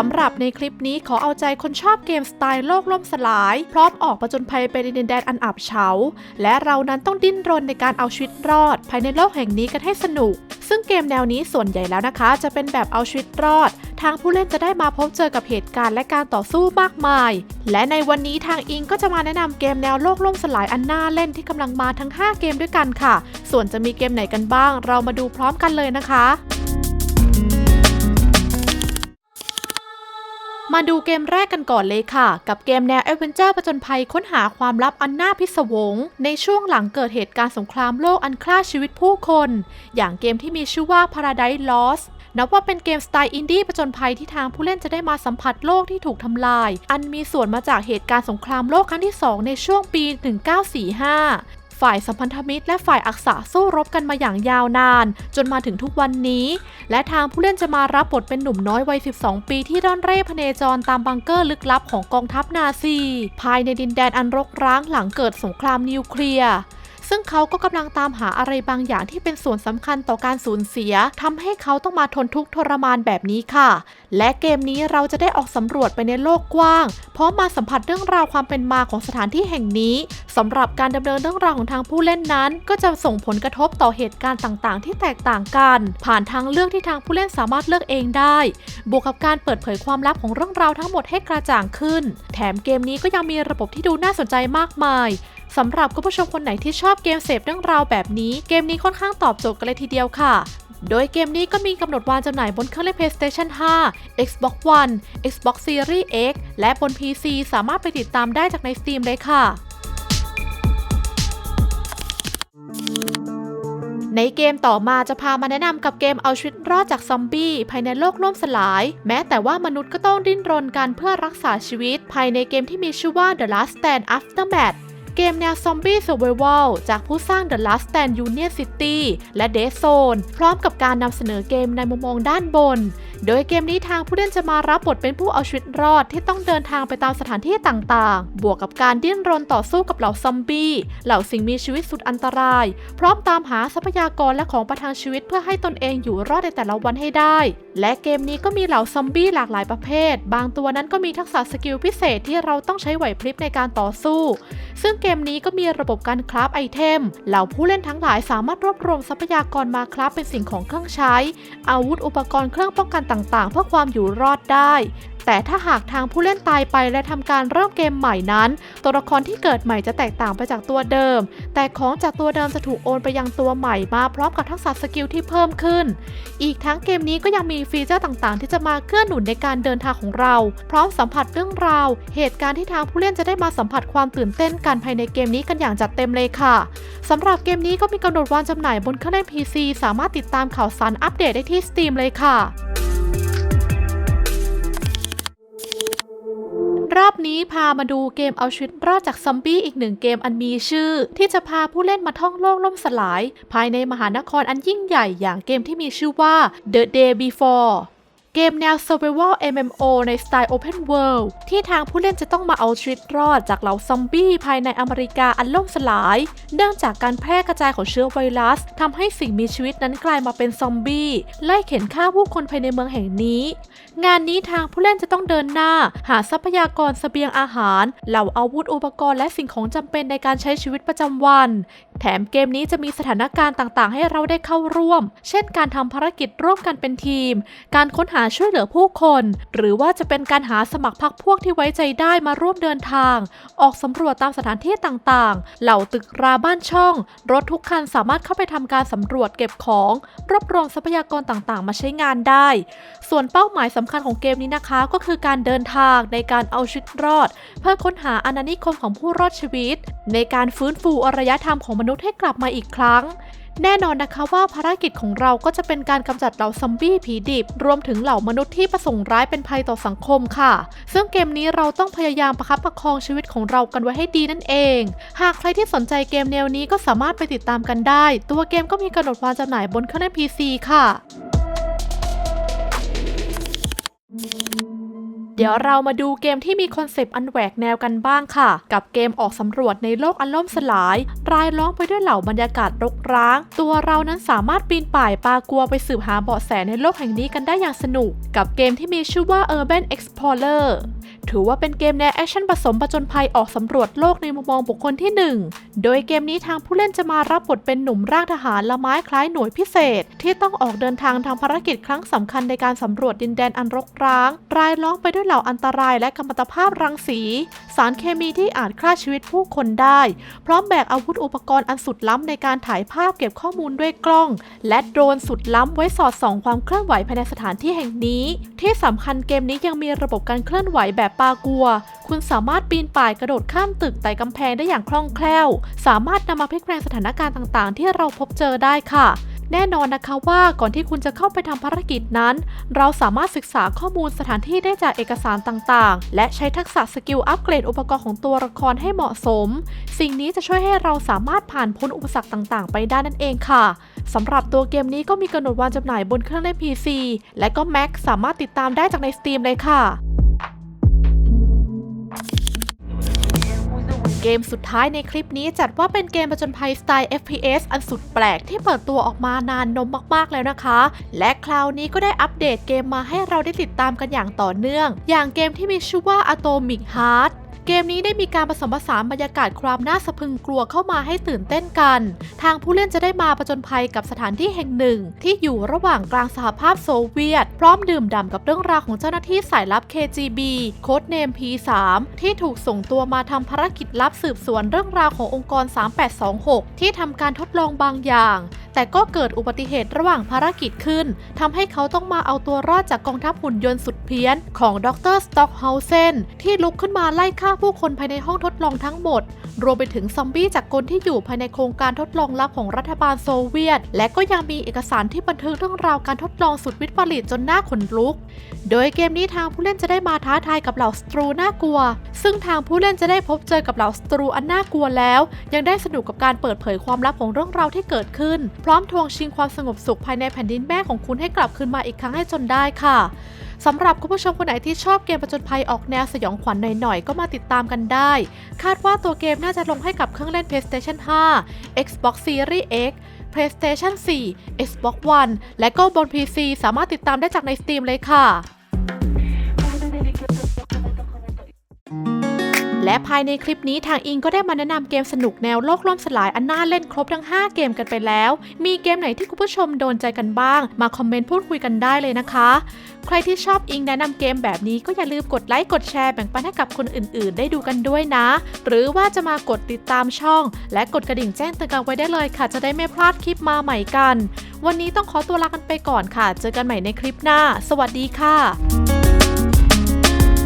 สำหรับในคลิปนี้ขอเอาใจคนชอบเกมสไตล์โลกล่มสลาย พร้อมออกประจนภัยไปในดินแดนอันอับเฉา และเรานั้นต้องดิ้นรนในการเอาชีวิตรอด ภายในโลกแห่งนี้กันให้สนุก ซึ่งเกมแนวนี้ส่วนใหญ่แล้วนะคะ จะเป็นแบบเอาชีวิตรอด ทางผู้เล่นจะได้มาพบเจอกับเหตุการณ์และการต่อสู้มากมาย และในวันนี้ทางอิงก็จะมาแนะนำเกมแนวโลกล่มสลายอันน่าเล่นที่กำลังมาทั้ง 5 เกมด้วยกันค่ะ ส่วนจะมีเกมไหนกันบ้าง เรามาดูพร้อมกันเลยนะคะ มาดูเกมแรกกันก่อนเลยค่ะ กับเกมแนวแอดเวนเจอร์ผจญภัยค้นหาความลับอันน่าพิศวง ในช่วงหลังเกิดเหตุการณ์สงครามโลกอันฆ่าชีวิตผู้คน อย่างเกมที่มีชื่อว่า Paradise Lost นับว่าเป็นเกมสไตล์อินดี้ผจญภัยที่ทางผู้เล่นจะได้มาสัมผัสโลกที่ถูกทำลาย อันมีส่วนมาจากเหตุการณ์สงครามโลกครั้งที่ 2 ในช่วงปี 1945 ฝ่ายสัมพันธมิตรและฝ่ายอักษะสู้รบกันมาอย่างยาวนาน จนมาถึงทุกวันนี้ และทางผู้เล่นจะมารับบทเป็นหนุ่มน้อยวัย 12 ปีที่ร่อนเร่พเนจรตามบังเกอร์ลึกลับของกองทัพนาซี ภายในดินแดนอันรกร้างหลังเกิดสงครามนิวเคลียร์ ซึ่งเขาก็กำลังตามหาอะไรบางอย่างที่เป็นส่วนสำคัญต่อการสูญเสียทำให้เขาต้องมาทนทุกข์ทรมานแบบนี้ค่ะ และเกมนี้เราจะได้ออกสำรวจไปในโลกกว้าง พร้อมมาสัมผัสเรื่องราวความเป็นมาของสถานที่แห่งนี้สำหรับการดำเนินเรื่องราวของทางผู้เล่นนั้น ก็จะส่งผลกระทบต่อเหตุการณ์ต่างๆ ที่แตกต่างกัน ผ่านทางเลือกที่ทางผู้เล่นสามารถเลือกเองได้ บวกกับการเปิดเผยความลับของเรื่องราวทั้งหมดให้กระจ่างขึ้น แถมเกมนี้ก็ยังมีระบบที่ดูน่าสนใจมากมาย สำหรับคุณผู้ชมคนไหนที่ชอบเกมเสพเรื่องราวแบบนี้ เกมนี้ค่อนข้างตอบโจทย์กันเลยทีเดียวค่ะ โดยเกมนี้ก็มีกำหนดวางจำหน่ายบนเครื่องเล่น PlayStation 5 Xbox One Xbox Series X และบน PC สามารถไปติดตามได้จากใน Steam เลยค่ะในเกมต่อมาจะพามาแนะนำกับเกมเอาชีวิตรอดจากซอมบี้ภายในโลกล่มสลาย แม้แต่ว่ามนุษย์ก็ต้องดิ้นรนกันเพื่อรักษาชีวิต ภายในเกมที่มีชื่อว่า The Last Stand Aftermath เกมแนวซอมบี้ Survival จากผู้สร้าง The Last Stand Union City และ Dead Zone พร้อมกับการนำเสนอเกมในมุมมองด้านบน โดยเกมนี้ทางผู้เล่นจะมารับบทเป็นผู้เอาชีวิตรอดที่ต้องเดินทางไปตามสถานที่ต่างๆ บวกกับการดิ้นรนต่อสู้กับเหล่าซอมบี้ เหล่าสิ่งมีชีวิตสุดอันตราย พร้อมตามหาทรัพยากรและของประทังชีวิตเพื่อให้ตนเองอยู่รอดในแต่ละวันให้ได้ และเกมนี้ก็มีเหล่าซอมบี้หลากหลายประเภท บางตัวนั้นก็มีทักษะสกิลพิเศษที่เราต้องใช้ไหวพริบในการต่อสู้ ซึ่งเกมนี้ก็มีระบบการคราฟไอเทม เหล่าผู้เล่นทั้งหลายสามารถรวบรวมทรัพยากรมาคราฟเป็นสิ่งของเครื่องใช้ อาวุธอุปกรณ์เครื่องป้องกันต่างๆ เพื่อความอยู่รอดได้ แต่ถ้าหากทางผู้เล่นตายไปและทำการเริ่มเกมใหม่นั้น ตัวละครที่เกิดใหม่จะแตกต่างไปจากตัวเดิม แต่ของจากตัวเดิมจะถูกโอนไปยังตัวใหม่มาพร้อมกับทักษะสกิลที่เพิ่มขึ้น อีกทั้งเกมนี้ก็ยังมีฟีเจอร์ต่างๆ ที่จะมาเกื้อหนุนในการเดินทางของเรา พร้อมสัมผัสเรื่องราว เหตุการณ์ที่ทางผู้เล่นจะได้มาสัมผัสความตื่นเต้นกันภายในเกมนี้กันอย่างจัดเต็มเลยค่ะสำหรับเกมนี้ก็มีกำหนดวางจำหน่ายบนเครื่องเล่น PC สามารถติดตามข่าวสารอัปเดตได้ที่ Steam เลยค่ะ รอบนี้พามาดูเกมเอาชีวิตรอดจากซอมบี้อีกหนึ่งเกมอันมีชื่อ ที่จะพาผู้เล่นมาท่องโลกล่มสลาย ภายในมหานครอันยิ่งใหญ่อย่างเกมที่มีชื่อว่า The Day Before เกมแนว Survival MMO ในสไตล์ Open World ที่ทางผู้เล่นจะต้องมาเอาชีวิตรอดจากเหล่าซอมบี้ภายในอเมริกาอันล่มสลาย เนื่องจากการแพร่กระจายของเชื้อไวรัสทำให้สิ่งมีชีวิตนั้นกลายมาเป็นซอมบี้ไล่เข็นฆ่าผู้คนภายในเมืองแห่งนี้ งานนี้ทางผู้เล่นจะต้องเดินหน้า หาทรัพยากรเสบียงอาหาร เหล่าอาวุธอุปกรณ์และสิ่งของจำเป็นในการใช้ชีวิตประจำวัน แถมเกมนี้จะมีสถานการณ์ต่างๆ ให้เราได้เข้าร่วม เช่น การทำภารกิจร่วมกันเป็นทีม การค้นหาช่วยเหลือผู้คน หรือว่าจะเป็นการหาสมัครพรรคพวกที่ไว้ใจได้มาร่วมเดินทาง ออกสำรวจตามสถานที่ต่างๆ เหล่าตึกราบ้านช่อง รถทุกคันสามารถเข้าไปทำการสำรวจเก็บของ รวบรวมทรัพยากรต่างๆ มาใช้งานได้ ส่วนเป้าหมายสำคัญของเกมนี้นะคะ ก็คือการเดินทางในการเอาชีวิตรอด เพื่อค้นหาอาณานิคมของผู้รอดชีวิต ในการฟื้นฟูอารยธรรมของมนุษย์ให้กลับมาอีกครั้ง แน่นอนนะคะว่าภารกิจของเราก็จะเป็นการกำจัดเหล่าซอมบี้ผีดิบ รวมถึงเหล่ามนุษย์ที่ประสงค์ร้ายเป็นภัยต่อสังคมค่ะ ซึ่งเกมนี้เราต้องพยายามประคับประคองชีวิตของเรากันไว้ให้ดีนั่นเอง หากใครที่สนใจเกมแนวนี้ก็สามารถไปติดตามกันได้ ตัวเกมก็มีกำหนดวางจำหน่ายบนเครื่องเล่น PC ค่ะ Thank you. เดี๋ยวเรามาดูเกมที่มีคอนเซปต์อันแหวกแนวกันบ้างค่ะ กับเกมออกสำรวจในโลกอันล่มสลาย รายล้อมไปด้วยเหล่าบรรยากาศรกร้าง ตัวเรานั้นสามารถปีนป่ายปลากัวไปสืบหาเบาะแสในโลกแห่งนี้กันได้อย่างสนุก กับเกมที่มีชื่อว่า Urban Explorer ถือว่าเป็นเกมแนวแอคชั่นผสมผจญภัยออกสำรวจโลกในมุมมองบุคคลที่ 1 โดยเกมนี้ทางผู้เล่นจะมารับบทเป็นหนุ่มร่างทหารละไม้คล้ายหน่วยพิเศษ ที่ต้องออกเดินทางทำภารกิจครั้งสำคัญในการสำรวจดินแดนอันรกร้าง รายล้อมไปด้วยเหล่าอันตรายและกัมมันตภาพรังสี สารเคมีที่อาจฆ่าชีวิตผู้คนได้ พร้อมแบกอาวุธอุปกรณ์อันสุดล้ำในการถ่ายภาพเก็บข้อมูลด้วยกล้อง และโดรนสุดล้ำไว้สอดส่องความเคลื่อนไหวภายในสถานที่แห่งนี้ ที่สำคัญเกมนี้ยังมีระบบการเคลื่อนไหวแบบปากัว คุณสามารถปีนป่ายกระโดดข้ามตึกไต่กำแพงได้อย่างคล่องแคล่ว สามารถนำมาพลิกแปลงสถานการณ์ต่างๆ ที่เราพบเจอได้ค่ะ แน่นอนนะคะว่าก่อนที่คุณจะเข้าไปทำภารกิจนั้น เราสามารถศึกษาข้อมูลสถานที่ได้จากเอกสารต่างๆ และใช้ทักษะสกิลอัปเกรดอุปกรณ์ของตัวละครให้เหมาะสม สิ่งนี้จะช่วยให้เราสามารถผ่านพ้นอุปสรรคต่างๆ ไปได้นั่นเองค่ะสำหรับตัวเกมนี้ก็มีกำหนดวางจำหน่ายบนเครื่องเล่น PC และก็ Mac สามารถติดตามได้จากใน Steam เลยค่ะ เกมสุดท้ายในคลิปนี้จัดว่าเป็นเกมประจนภัยสไตล์ FPS อันสุดแปลกที่เปิดตัวออกมานานนมมากๆแล้วนะคะ และคราวนี้ก็ได้อัปเดตเกมมาให้เราได้ติดตามกันอย่างต่อเนื่อง อย่างเกมที่มีชื่อว่า Atomic Heart เกมนี้ได้มีการผสมผสานบรรยากาศความน่าสะพรึงกลัวเข้ามาให้ตื่นเต้นกัน ทางผู้เล่นจะได้มาประจนภัยกับสถานที่แห่งหนึ่ง ที่อยู่ระหว่างกลางสหภาพโซเวียต พร้อมดื่มด่ำกับเรื่องราวของเจ้าหน้าที่สายลับ KGB โค้ดเนม P3 ที่ถูกส่งตัวมาทำภารกิจลับสืบสวนเรื่องราวขององค์กร 3826 ที่ทำการทดลองบางอย่าง แต่ก็เกิดอุบัติเหตุระหว่างภารกิจขึ้นทำให้เขาต้องมาเอาตัวรอดจากกองทัพหุ่นยนต์สุดเพี้ยน ของดรสต็อกเฮาเซนที่ลุกขึ้นมาไล่ฆ่าผู้คนภายในห้องทดลองทั้งหมด รวมไปถึงซอมบี้จากกลที่อยู่ภายในโครงการทดลองลับของรัฐบาลโซเวียต และก็ยังมีเอกสารที่บันทึกเรื่องราวการทดลองสุดวิปริตจนน่าขนลุก โดยเกมนี้ทางผู้เล่นจะได้มาท้าทายกับเหล่าสตรูน่ากลัว ซึ่งทางผู้เล่นจะได้พบเจอกับเหล่าสตรูอันน่ากลัวแล้ว ยังได้สนุกกับการเปิดเผยความลับของเรื่องราวที่เกิดขึ้นพร้อมทวงชิงความสงบสุขภายในแผ่นดินแม่ของคุณให้กลับคืนมาอีกครั้งให้จนได้ค่ะสำหรับคุณผู้ชมคนไหนที่ชอบเกมประจนภัยออกแนวสยองขวัญหน่อยๆ ก็มาติดตามกันได้ คาดว่าตัวเกมน่าจะลงให้กับเครื่องเล่น PlayStation 5 Xbox Series X PlayStation 4 Xbox One และก็บน PC สามารถติดตามได้จากใน Steam เลยค่ะ ภายในคลิปนี้ทางอิงก็ได้มาแนะนำเกมสนุกแนวโลกล่มสลายอันน่าเล่นครบทั้ง 5 เกมกันไปแล้ว มีเกมไหนที่คุณผู้ชมโดนใจกันบ้าง มาคอมเมนต์พูดคุยกันได้เลยนะคะ ใครที่ชอบอิงแนะนำเกมแบบนี้ก็อย่าลืมกดไลค์กดแชร์แบ่งปันให้กับคนอื่นๆ ได้ดูกันด้วยนะ หรือว่าจะมากดติดตามช่อง และกดกระดิ่งแจ้งเตือนกันไว้ได้เลยค่ะ จะได้ไม่พลาดคลิปมาใหม่กัน วันนี้ต้องขอตัวลากันไปก่อนค่ะ เจอกันใหม่ในคลิปหน้า สวัสดีค่ะ